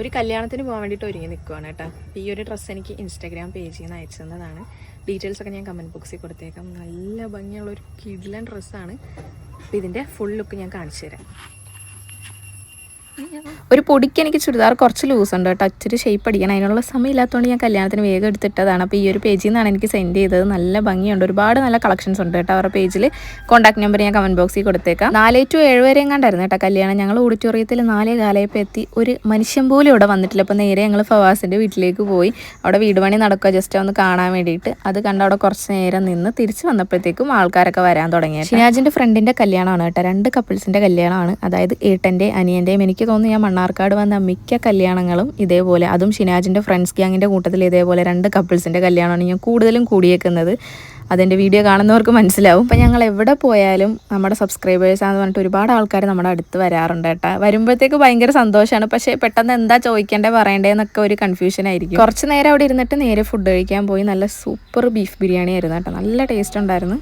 ഒരു കല്യാണത്തിന് പോകാൻ വേണ്ടിയിട്ട് ഒരുങ്ങി നിൽക്കുവാണ് കേട്ടോ. ഈ ഒരു ഡ്രസ്സ് എനിക്ക് ഇൻസ്റ്റാഗ്രാം പേജിൽ നിന്ന് അയച്ചു തന്നതാണ് ഡീറ്റെയിൽസ് ഒക്കെ ഞാൻ കമന്റ് ബോക്സിൽ കൊടുത്തേക്കാം. നല്ല ഭംഗിയുള്ള ഒരു കിഡിലൻ ഡ്രസ്സാണ് അപ്പോൾ ഇതിന്റെ ഫുൾ ലുക്ക് ഞാൻ കാണിച്ചു തരാം ഒരു പൊടിക്ക് എനിക്ക് ചുരിദാർ കുറച്ച് ലൂസ് ഉണ്ട് കേട്ടോ. അച്ചിരി ഷേപ്പ് അടിക്കണം. അതിനുള്ള സമയമില്ലാത്തതുകൊണ്ട് ഞാൻ കല്യാണത്തിന് വേഗം എടുത്തിട്ടതാണ്. അപ്പോൾ ഈ ഒരു പേജിൽ നിന്നാണ് എനിക്ക് സെൻഡ് ചെയ്തത്. നല്ല ഭംഗിയുണ്ട്. ഒരുപാട് നല്ല കളക്ഷൻസ് ഉണ്ട് കേട്ടോ അവരുടെ പേജിൽ കോൺടാക്ട് നമ്പർ ഞാൻ കമന്റ് ബോക്സിൽ കൊടുത്തേക്കാം. നാല് ടു ഏഴ് വരെ എങ്ങാണ്ടായിരുന്നു കേട്ടോ കല്യാണം. ഞങ്ങൾ ഓഡിറ്റോറിയത്തിൽ നാലേ കാലയപ്പോൾ എത്തി. ഒരു മനുഷ്യൻ പോലും ഇവിടെ വന്നിട്ടില്ല. അപ്പോൾ നേരെ ഞങ്ങൾ ഫവാസിന്റെ വീട്ടിലേക്ക് പോയി. അവിടെ വീട് പണി നടക്കുക. ജസ്റ്റ് ഒന്ന് കാണാൻ വേണ്ടിയിട്ട്. അത് കണ്ട് അവിടെ കുറച്ച് നേരം നിന്ന് തിരിച്ച് വന്നപ്പോഴത്തേക്കും ആൾക്കാരൊക്കെ വരാൻ തുടങ്ങി ഷിനാജിന്റെ ഫ്രണ്ടിന്റെ കല്യാണമാണ് കേട്ടോ. രണ്ട് കപ്പിൾസിന്റെ കല്യാണമാണ്. അതായത് ഏട്ടന്റെ അനിയന്റെയും എനിക്ക് തോന്നുന്നു ഞാൻ മണ്ണാർക്കാട് വന്ന മിക്ക കല്യാണങ്ങളും ഇതേപോലെ അതും ഷിനാജിന്റെ ഫ്രണ്ട്സ് ഗ്യാങ്ങിന്റെ കൂട്ടത്തിൽ ഇതേപോലെ രണ്ട് കപ്പിൾസിന്റെ കല്യാണമാണ് ഞാൻ കൂടുതലും കൂടിയേക്കുന്നത് അതിന്റെ വീഡിയോ കാണുന്നവർക്ക് മനസ്സിലാവും അപ്പം ഞങ്ങൾ എവിടെ പോയാലും നമ്മുടെ സബ്സ്ക്രൈബേഴ്സാന്ന് പറഞ്ഞിട്ട് ഒരുപാട് ആൾക്കാർ നമ്മുടെ അടുത്ത് വരാറുണ്ട് കേട്ടോ വരുമ്പോഴത്തേക്ക് ഭയങ്കര സന്തോഷമാണ് പക്ഷേ പെട്ടെന്ന് എന്താ ചോദിക്കേണ്ടത് പറയേണ്ടതെന്നൊക്കെ ഒരു കൺഫ്യൂഷൻ ആയിരിക്കും കുറച്ച് നേരം അവിടെ ഇരുന്നിട്ട് നേരെ ഫുഡ് കഴിക്കാൻ പോയി നല്ല സൂപ്പർ ബീഫ് ബിരിയാണി ആയിരുന്നു കേട്ടോ നല്ല ടേസ്റ്റ് ഉണ്ടായിരുന്നു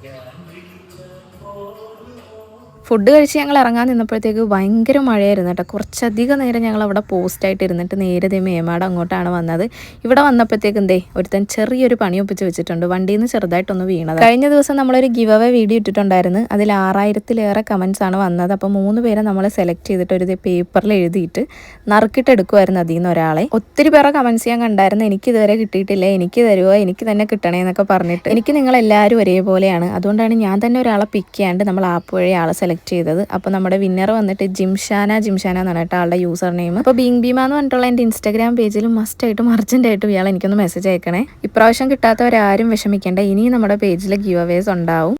내가 미쳐 모르고 ഫുഡ് കഴിച്ച് ഞങ്ങൾ ഇറങ്ങാൻ നിന്നപ്പോഴത്തേക്ക് ഭയങ്കര മഴയായിരുന്നു കേട്ടോ. കുറച്ചധികം നേരം ഞങ്ങൾ അവിടെ പോസ്റ്റായിട്ട് ഇരുന്നിട്ട് നേരെ ദേ മേമാട് അങ്ങോട്ടാണ് വന്നത്. ഇവിടെ വന്നപ്പോഴത്തേക്കും എന്തേ ഒരുത്തൻ ചെറിയൊരു പണി ഒപ്പിച്ച് വെച്ചിട്ടുണ്ട്. വണ്ടിയിൽ നിന്ന് ചെറുതായിട്ടൊന്ന് വീണത്. കഴിഞ്ഞ ദിവസം നമ്മളൊരു ഗിവ് അവേ വീഡിയോ ഇട്ടിട്ടുണ്ടായിരുന്നു. അതിൽ ആറായിരത്തിലേറെ കമൻസ് ആണ് വന്നത്. അപ്പോൾ മൂന്ന് പേരെ നമ്മൾ സെലക്ട് ചെയ്തിട്ട് ഒരു പേപ്പറിൽ എഴുതിയിട്ട് നറുക്കിട്ടെടുക്കുമായിരുന്നു അതിൽ നിന്ന് ഒരാളെ. ഒത്തിരി പേരെ കമൻസ് ചെയ്യാൻ കണ്ടായിരുന്നു. എനിക്ക് ഇതുവരെ കിട്ടിയിട്ടില്ല. എനിക്ക് തരുമോ എനിക്ക് തന്നെ കിട്ടണേ എന്നൊക്കെ പറഞ്ഞിട്ട്. എനിക്ക് നിങ്ങളെല്ലാവരും ഒരേപോലെയാണ്. അതുകൊണ്ടാണ് ഞാൻ തന്നെ ഒരാളെ പിക്ക് ചെയ്യാണ്ട് നമ്മൾ ആപ്പ് വഴി ആളെ സെലക്ട് ചെയ്തത്. അപ്പോൾ നമ്മുടെ വിന്നർ വന്നിട്ട് ജിംഷാന ജിംഷാന എന്നാണ് കേട്ടോ ആളുടെ യൂസർ നെയിം അപ്പോൾ ബീങ് ബീമ എന്ന് പറഞ്ഞിട്ടുള്ള എന്റെ ഇൻസ്റ്റാഗ്രാം പേജിൽ മസ്റ്റ് ആയിട്ടും അർജന്റ് ആയിട്ടും ഇയാൾ എനിക്കൊന്ന് മെസ്സേജ് അയക്കണേ. ഇപ്രാവശ്യം കിട്ടാത്തവരാരും വിഷമിക്കേണ്ട. ഇനിയും നമ്മുടെ പേജിൽ ഗീവ് അവേസ് ഉണ്ടാവും.